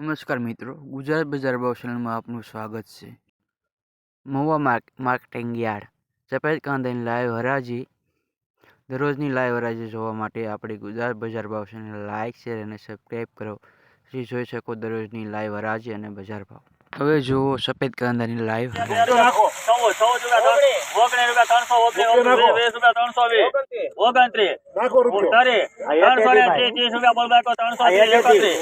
નમસ્કાર મિત્રો, ગુજરાત બજાર ભાવ ચેનલમાં આપનું સ્વાગત છે. Mahuva mark, marketing yard. સફેદ કાંદાની લાઈવ હરાજી. દરરોજની લાઈવ હરાજી જોવા માટે આપણી ગુજરાત બજાર ભાવ ચેનલ લાઇક શેર અને સબસ્ક્રાઈબ કરો. જેથી જોઈ શકો દરરોજની લાઈવ હરાજી અને બજાર ભાવ. હવે જુઓ સફેદ કાંદાની લાઈવ હરાજી નાખો ચૌદ ચૌદ રૂપિયા ઓગણીસ. રૂપિયા ત્રણસો ઓગણીસ વીસ રૂપિયા ત્રણસો વીસ. ઓગણત્રીસ. નાખો રૂપિયો. તારી ત્રણસો ને ત્રીસ ત્રીસ રૂપિયા બોલ બાકો ત્રણસો એકત્રીસ.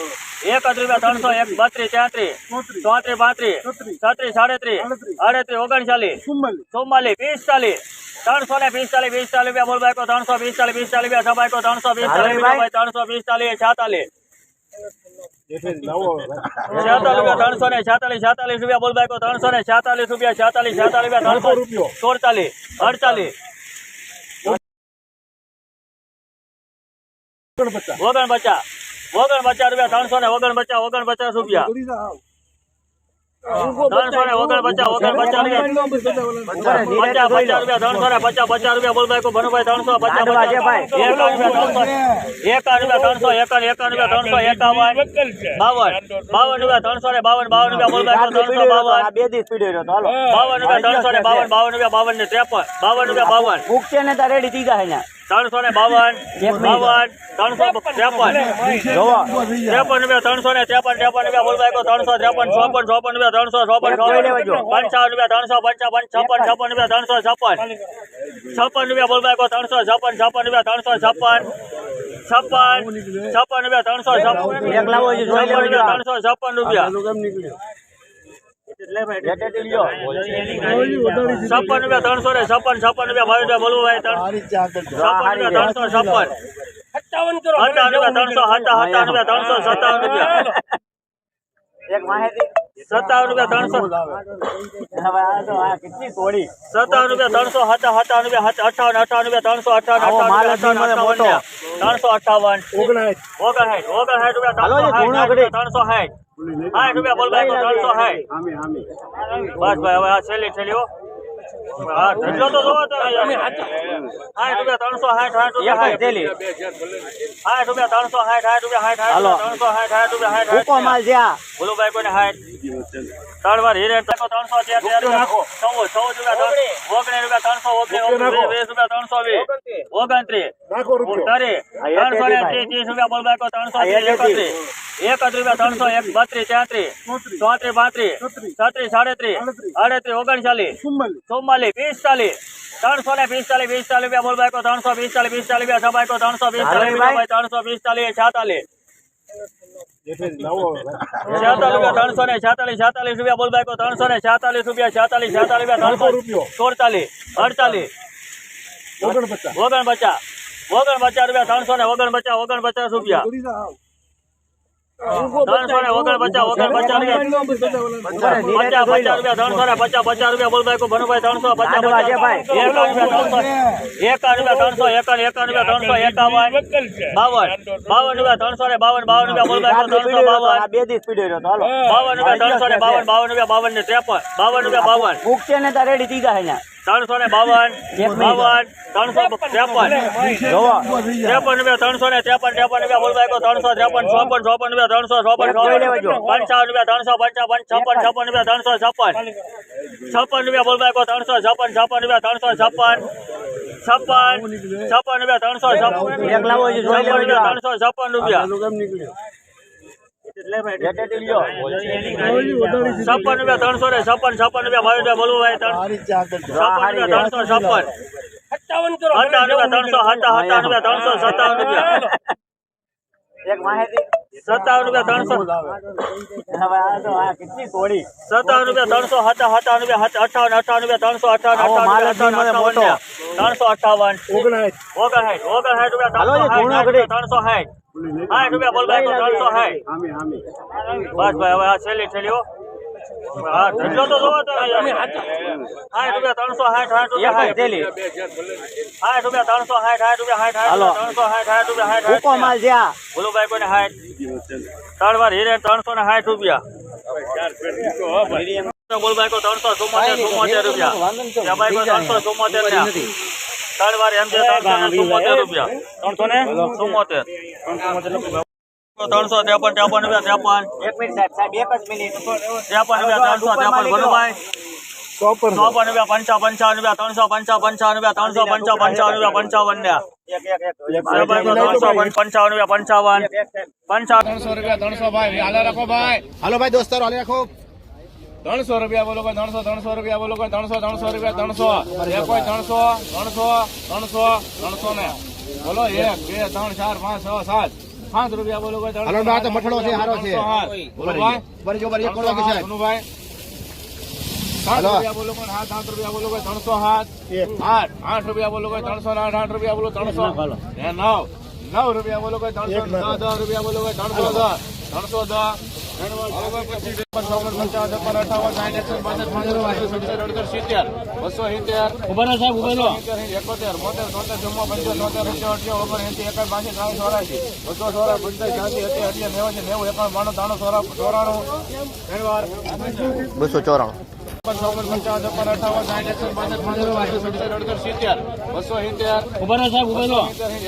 રૂપિયા ત્રણસો એક બત્રીસ તેત્રીસ. ચોત્રીસ. પાંત્રીસ. છત્રીસ. સાડત્રીસ. આડત્રીસ ઓગણચાલીસ. ચુમ્માલીસ. પિસ્તાલીસ. ત્રણસો ને પિસ્તાલીસ પિસ્તાલીસ રૂપિયા બોલ બાકો ત્રણસો પિસ્તાલીસ પિસ્તાલીસ રૂપિયા સબાઈકો ત્રણસો પિસ્તાલીસ ત્રણસો પિસ્તાલીસ છાતાલીસ. ઓગણ પચાસ ઓગણ પચાસ રૂપિયા ત્રણસો ને ઓગણ પચાસ ઓગણ પચાસ રૂપિયા ત્રેપન બાવન રૂપિયા બાવન. ત્રણસો ને બાવન બાવન ત્રણસો ત્રેપન. જોવો. ત્રેપન રૂપિયા ત્રણસો ને ત્રેપન ત્રેપન રૂપિયા બોલ ભાઈ ત્રણસો ત્રેપન ચોપન ચોપન રૂપિયા ત્રણસો ચોપન જોઈ લેવા જો. પંચાવન રૂપિયા ત્રણસો પંચાવન છપ્પન છપ્પન રૂપિયા ત્રણસો છપ્પન. છપ્પન રૂપિયા બોલ ભાઈ ત્રણસો છપ્પન છપ્પન રૂપિયા ત્રણસો છપ્પન. છપ્પન છપ્પન રૂપિયા ત્રણસો છપ્પન. એક લાવો છે, જોઈ છપ્પન લેવા જો. રૂપિયા ત્રણસો છપ્પન રૂપિયા. રેટેટી લ્યો. છપ્પન રૂપિયા ત્રણસો ને છપ્પન છપ્પન રૂપિયા ભાઈ રૂપિયા બોલવું ભાઈ ત્રણ છપ્પન રૂપિયા ત્રણસો છપ્પન. સત્તાવન રૂપિયા ત્રણસો હતા હતા રૂપિયા ત્રણસો સત્તાવન રૂપિયા એક માહિતી. સત્તાવન રૂપિયા ત્રણસો. હવે. આ તો આ કેટલી થોડી સત્તાવન રૂપિયા ત્રણસો હતા હતા રૂપિયા અઠાવન અઠાવન રૂપિયા ત્રણસો અઠાવન આવો માલ અઠાવન જ મને અઠાવન મોટો. ત્રણસો અઠાવન. ઓગણાઠ ઓગણસાઠ ઓગણસાઠ રૂપિયા ત્રણસો સાઠ સાઠ સાઠ રૂપિયા બોલ ત્રણસો સાઠ આમી આમી. બસ ભાઈ હવે આ છેલ્લી છેલ્લી હો ધંધો તો જોવો તો સાઠ રૂપિયા ત્રણસો સાઠ સાઠ રૂપિયા સાઠ થેલી. સાઠ રૂપિયા ત્રણસો સાઠ સાઠ રૂપિયા સાઠ હાલો. ત્રણસો સાઠ સાઠ રૂપિયા સાઠ ભૂકો માલ છે આ ભોલુભાઈ કોઈને સાઠ ત્રણ વાર હિરેન ત્રણસો ત્રણસો તેર તેર નાખો. ચૌદ ચૌદ રૂપિયા ઓગણીસ રૂપિયા ત્રણસો ઓગણીસ. વીસ રૂપિયા ત્રણસો વીસ. ઓગણત્રીસ. ત્રણસો ત્રીસ ત્રીસ રૂપિયા બોલ બાકો ત્રણસો ત્રીસ એકત્રીસ. એકત્રીસ એકત્રીસ રૂપિયા ત્રણસો એક બત્રીસ તેત્રીસ ચોત્રીસ પાંત્રીસ છત્રીસ સાડત્રીસ આડત્રીસ ઓગણચાલીસ ચુમ્માલીસ ચુમ્માલીસ પિસ્તાલીસ ત્રણસો ને પિસ્તાલીસ પિસ્તાલીસ રૂપિયા બોલ બાકો ત્રણસો પિસ્તાલીસ પિસ્તાલીસ રૂપિયા સબાઈકો ત્રણસો પિસ્તાલીસ રૂપિયા ત્રણસો પિસ્તાલીસ છાતાલીસ નવો છેતાલીસ રૂપિયા ત્રણસો ને છેતાલીસ છેતાલીસ રૂપિયા બોલ બાકો ત્રણસો ને છેતાલીસ રૂપિયા છેતાલીસ છેતાલીસ રૂપિયા ત્રણસો ત્રણસો રૂપિયો સુડતાલીસ અડતાલીસ ઓગણપચાસ ઓગણપચાસ ઓગણપચાસ રૂપિયા ત્રણસો ને ઓગણપચાસ ઓગણપચાસ રૂપિયા ત્રણસો ને ઓગણપચાસ ઓગણપચાસ રૂપિયા પચાસ પચાસ રૂપિયા ત્રણસો ને પચાસ પચાસ રૂપિયા બોલ ભાઈ ભનુભાઈ ત્રણસો પચાસ આડવા છે ભાઈ. એકાવન રૂપિયા બાવન. બાવન. બાવન બાવન ને બાવન બાવન બાવન. ને ત્રેપન બાવન રૂપિયા બાવન. ભૂખ ને તારે રેડી થઈ જાય ને ત્રણસો ને બાવન બાવન ત્રણસો ત્રેપન. જોવો. ત્રેપન રૂપિયા ત્રણસો ને ત્રેપન ત્રેપન રૂપિયા ત્રણસો ત્રેપન ચોપન ચોપન રૂપિયા ત્રણસો ચોપન પંચાવન રૂપિયા ત્રણસો પંચાવન છપ્પન છપ્પન રૂપિયા ત્રણસો છપ્પન. છપ્પન રૂપિયા બોલ ભાઈ ત્રણસો છપ્પન છપ્પન રૂપિયા ત્રણસો છપ્પન. છપ્પન છપ્પન રૂપિયા ત્રણસો છપ્પન. ત્રણસો છપ્પન રૂપિયા. છપ્પન રૂપિયા ત્રણસો ને છપ્પન છપ્પન રૂપિયા ભાઈ રૂપિયા બોલવું ભાઈ ત્રણ. છપ્પન રૂપિયા ત્રણસો છપ્પન. સત્તાવન રૂપિયા ત્રણસો હતા રૂપિયા ત્રણસો સત્તાવન રૂપિયા. સત્તાવન રૂપિયા ત્રણસો. હવે આ તો આ કેટલી થોડી સત્તાવન રૂપિયા ત્રણસો હતા હતા રૂપિયા અઠાવન અઠાવન રૂપિયા ત્રણસો અઠાવન અઠાવન. ત્રણસો અઠાવન. ઓગણસાઠ. ઓગણસાઠ રૂપિયા ત્રણસો સાઠ ત્રણસો સાઠ. સાઠ રૂપિયા બોલ ભાઈ ત્રણસો સાઠ. બસ ભાઈ હવે આ છેલ્લી છેલ્લી હો. હા ધંધો તો જોવો તો સાઠ રૂપિયા ત્રણસો સાઠ સાઠ રૂપિયા સાઠ. સાઠ રૂપિયા ત્રણસો સાઠ સાઠ રૂપિયા સાઠ સાઠ ત્રણસો સાઠ સાઠ રૂપિયા સાઠ સાઠ માલ છે આ કોઈને સાઠ ત્રણ વાર હીરે ત્રણસો ને સાઠ રૂપિયા. બોલભાઈ કો ત્રણસો ચુમ્મોતેર ચુમ્મોતેર રૂપિયા. ત્રણસો ચુમ્મોતેર ત્રણ વાર એમ છે ત્રણસો રૂપિયા. ત્રણસો ને? ચુમ્મોતેર ત્રણસો ત્રેપન ત્રેપન રૂપિયા ત્રેપન. ત્રેપન રૂપિયા ત્રણસો ત્રેપન ભનુભાઈ ચોપન રૂપિયા. પંચા પંચાવન રૂપિયા ત્રણસો પંચા પંચાવન રૂપિયા ત્રણસો પંચા પંચાવન રૂપિયા પંચાવન ને. પંચાવન રૂપિયા પંચાવન. પંચાવન ત્રણસો રૂપિયા ત્રણસો ભાઈ. હાલો રાખો ભાઈ. હાલો ભાઈ દોસ્તારો હાલે રાખો. ત્રણસો રૂપિયા બોલો કોઈ ત્રણસો ત્રણસો રૂપિયા બોલો કોઈ ત્રણસો ત્રણસો રૂપિયા ત્રણસો. એક કોઈ ત્રણસો ત્રણસો ત્રણસો ત્રણસો ને. બોલો એક બે ત્રણ ચાર પાંચ છ સાત. પાંચ રૂપિયા બોલો કોઈ ત્રણસો મઠડો છે, હારો છે. બોલો ભાઈ ત્રણસો સાત. રૂપિયા બોલો કોઈ સાત આઠ રૂપિયા બોલો કોઈ ત્રણસો સાત. આઠ આઠ રૂપિયા બોલો કોઈ ત્રણસો ને આઠ આઠ રૂપિયા બોલો ત્રણસો. એ નવ. નવ રૂપિયા બોલો કોઈ ત્રણસો નવ. દસ દસ રૂપિયા બોલો કોઈ ત્રણસો દસ. ત્રણસો દસ. બસો સિત્તેર એકોતેર બોતેર તોતેર ચુમ્મો પંચો તોતેર સિત્તેર અઠ્યો ઓગણ એસી એકાદ બાસી ત્રણ ચોરાશી બસો સોળા પંચાસ છ્યાસી અઠ્યા અઠ્યા છે નેવું એકાવન બાણું સોળા ચોરાણું બસો ચોરાણું. અઠાવન સાઠ એકસો પંદર સિત્તેર બસો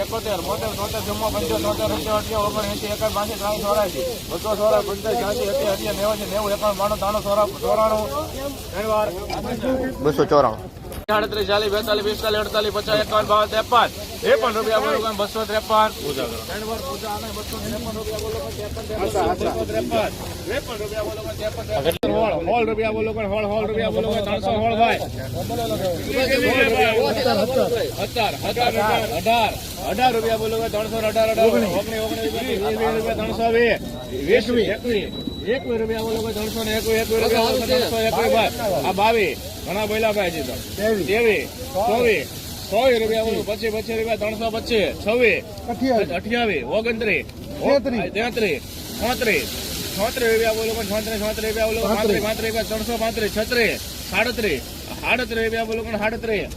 એકોતેર બોતેર તોતેર ચુમ્મો પંચો તોતેર અઠ્યો અઠ્યો ઓગણ એસી એકાદ બાસી ત્રણ ચોરાશી બસો સોળા પંચાસ એસી અઠ્યા નેવાસી નેવું એકાવન બાણું ત્રાણું સોળા ચોરાણું બસો ચોરાણું. સાડત્રીસ ચાલીસ બેતાલીસ પિસ્તાલીસ અડતાલીસ પચાસ એકાવન બાવન ત્રેપન ત્રેપન રૂપિયા બોલો બસો ત્રેપન ત્રણસો ને એકવીસ એકવીસ આ બાવીસ ઘણા બોલ્યા ભાઈ હજી તો. ત્રેવીસ ચોવીસ ચોવીસ રૂપિયા બોલું પચીસ પચીસ રૂપિયા ત્રણસો પચીસ. છવ્વીસ. અઠ્યાવીસ. ઓગણત્રીસ. તેત્રીસ. ચોત્રીસ છોત્રીસ. રૂપિયા બોલો પણ છોત્રીસ છોત્રીસ રૂપિયા બોલો પાંત્રીસ પાંત્રીસ. રૂપિયા ત્રણસો પાંત્રીસ છત્રીસ. સાડત્રીસ. સાડત્રીસ રૂપિયા બોલો પણ સાડત્રીસ.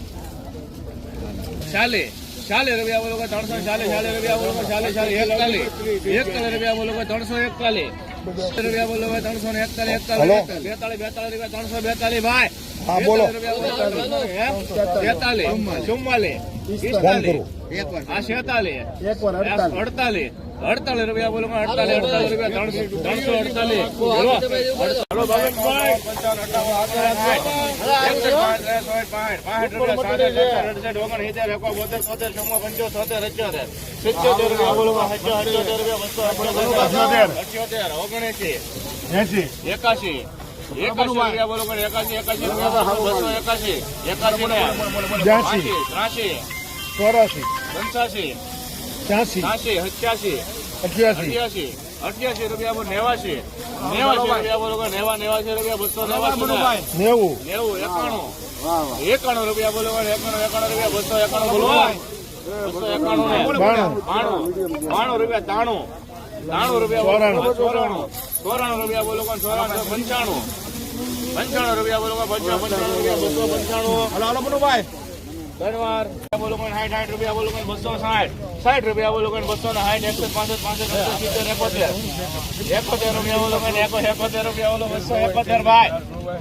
ચાલીસ. ચાલીસ રૂપિયા બોલો ત્રણસો ચાલીસ ચાલીસ રૂપિયા બોલો ચાલીસ ચાલીસ એકતાલીસ. એકતાલીસ રૂપિયા બોલો ત્રણસો એકતાલીસ. રૂપિયા બોલો ત્રણસો ને એકતાલીસ એકતાલીસ બેતાલીસ બેતાલીસ રૂપિયા ત્રણસો બેતાલીસ ભાઈ હા, બોલો. બેતાલીસ ચુમ્માલીસ પિસ્તાલીસ આ છેતાલીસ એક વાર અડતાલીસ અડતાલીસ અડતાલીસ રૂપિયા બોલો અડતાલીસ અડતાલીસ રૂપિયા ત્રણસો ત્રણસો અડતાલીસ. એકાશી. એકાશી રૂપિયા બોલો એકાશી એકાશી રૂપિયા બસો એકાશી. એકાશી. ત્રાસી ચોરાસી. પંચાસી સત્યાસી અઠ્યાસી. અઠ્યાસી. અઠ્યાસી. રૂપિયા બોલો નેવાસી. નેવાસી રૂપિયા બોલો નેવા નેવાસી રૂપિયા બસો નેવાસી નેવું. નેવું એકાણું. એકાણું રૂપિયા બોલો એકાણું એકાણું રૂપિયા બસો એકાણું બોલો બસો એકાણું બાણું. બાણું. રૂપિયા તાણું તાણું રૂપિયા ચોરાણું. ચોરાણું. રૂપિયા બોલો ચોરાણું પંચાણું. પંચાણું રૂપિયા બોલો પંચાણું રૂપિયા બસો પંચાણું. હલો હલો બનુભાઈ બોલો કે સાઠ સાઠ રૂપિયા બોલો કે બસો સાઠ. સાઠ રૂપિયા બોલો કે બસો ને સાઠ એકસો પાસઠ પાસઠ એકસો સિત્તેર એકોતેર. એકોતેર રૂપિયા બોલો કે એકો એકોતેર રૂપિયા બોલો બસો એકોતેર ભાઈ.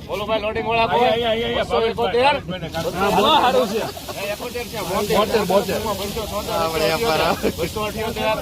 બોલો ભાઈ લોડિંગ વાળા કોઈ બસો એકોતેર. બસો સારું છે. એકોતેર છે બોતેર. બોતેર પંચો છોતેર બસો અઠ્યોતેર.